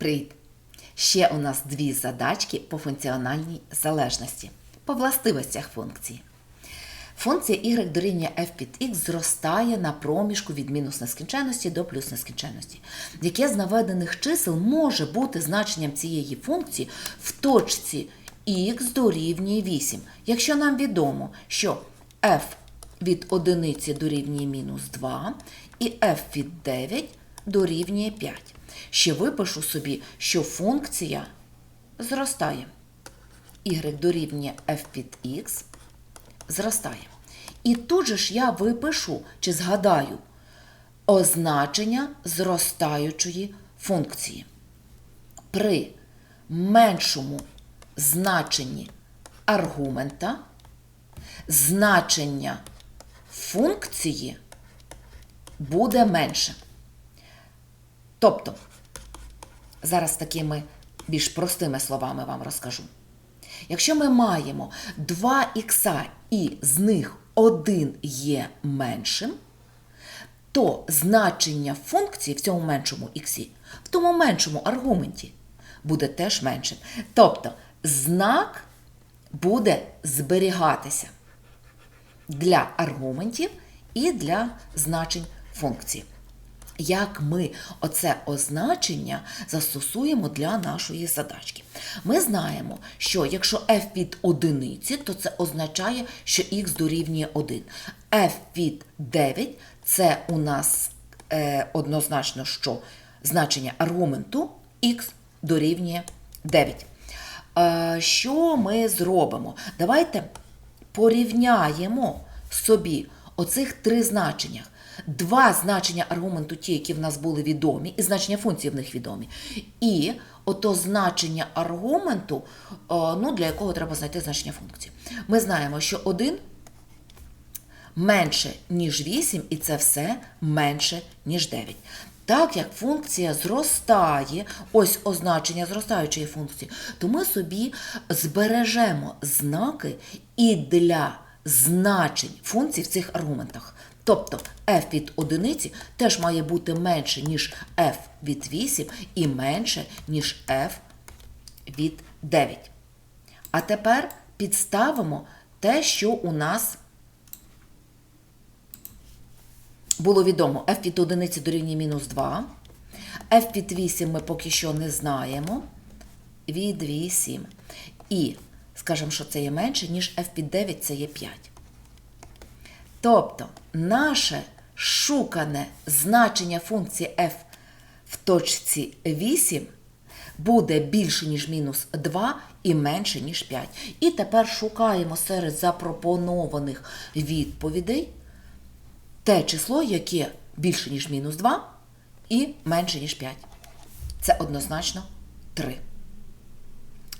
Привіт! Ще у нас дві задачки по функціональній залежності, по властивостях функції. Функція y дорівнює f під x зростає на проміжку від мінус нескінченності до плюс нескінченності. Яке з наведених чисел може бути значенням цієї функції в точці x дорівнює 8, якщо нам відомо, що f від 1 дорівнює мінус 2 і f від 9 дорівнює 5. Ще випишу собі, що функція зростає. y дорівнює f під x зростає. І тут же ж я випишу чи згадаю означення зростаючої функції. При меншому значенні аргумента значення функції буде менше. Тобто, зараз такими більш простими словами вам розкажу. Якщо ми маємо 2 х і з них один є меншим, то значення функції в цьому меншому х, в тому меншому аргументі буде теж меншим. Тобто знак буде зберігатися для аргументів і для значень функції. Як ми оце означення застосуємо для нашої задачки? Ми знаємо, що якщо f від одиниці, то це означає, що x дорівнює 1. f від 9 це у нас е, однозначно, що значення аргументу x дорівнює 9. Е, що ми зробимо? Давайте порівняємо собі оцих три значення. Два значення аргументу, ті, які в нас були відомі, і значення функції в них відомі. І ото значення аргументу, ну, для якого треба знайти значення функції. Ми знаємо, що 1 менше, ніж 8, і це все менше, ніж 9. Так як функція зростає, ось означення зростаючої функції, то ми собі збережемо знаки і для значень функцій в цих аргументах. Тобто f від одиниці теж має бути менше, ніж f від 8 і менше, ніж f від 9. А тепер підставимо те, що у нас було відомо. f від одиниці дорівнює мінус 2. f від 8 ми поки що не знаємо. Від 8. І скажемо, що це є менше, ніж f від 9 це є 5. Тобто наше шукане значення функції f в точці 8 буде більше, ніж мінус 2 і менше, ніж 5. І тепер шукаємо серед запропонованих відповідей те число, яке більше, ніж мінус 2 і менше, ніж 5. Це однозначно 3.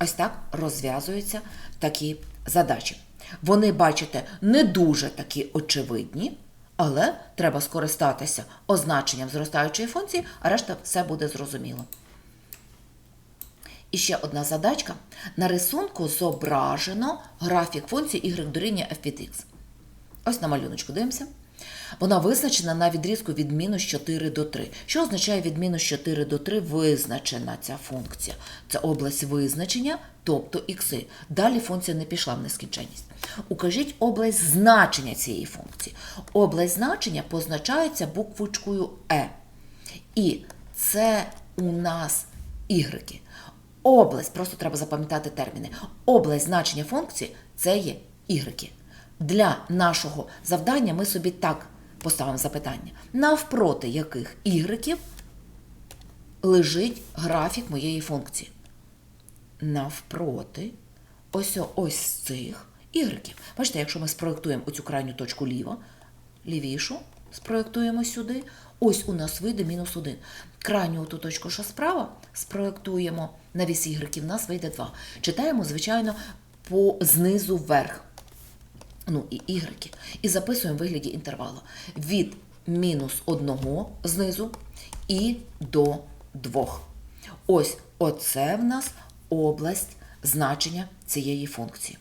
Ось так розв'язуються такі задачі. Вони, бачите, не дуже такі очевидні, але треба скористатися означенням зростаючої функції, а решта все буде зрозуміло. І ще одна задачка. На рисунку зображено графік функції y дорівнює f від x. Ось на малюночку дивимося. Вона визначена на відрізку від мінус 4 до 3. Що означає від мінус 4 до 3 визначена ця функція? Це область визначення, тобто ікси. Далі функція не пішла в нескінченність. Укажіть область значення цієї функції. Область значення позначається буквочкою Е. І це у нас ігреки. Область, просто треба запам'ятати терміни. Область значення функції це є ігреки. Для нашого завдання ми собі так поставимо запитання. Навпроти яких ігреків лежить графік моєї функції? Навпроти ось ось цих ігреків. Бачите, якщо ми спроєктуємо оцю крайню точку ліво, лівішу спроєктуємо сюди, ось у нас вийде мінус 1. Крайню ту точку, що справа, спроєктуємо на вісь ігреків, у нас вийде 2. Читаємо, звичайно, по знизу вверх ну і ігреки, і записуємо в вигляді інтервалу від мінус 1 знизу і до 2. Ось оце в нас область значення цієї функції.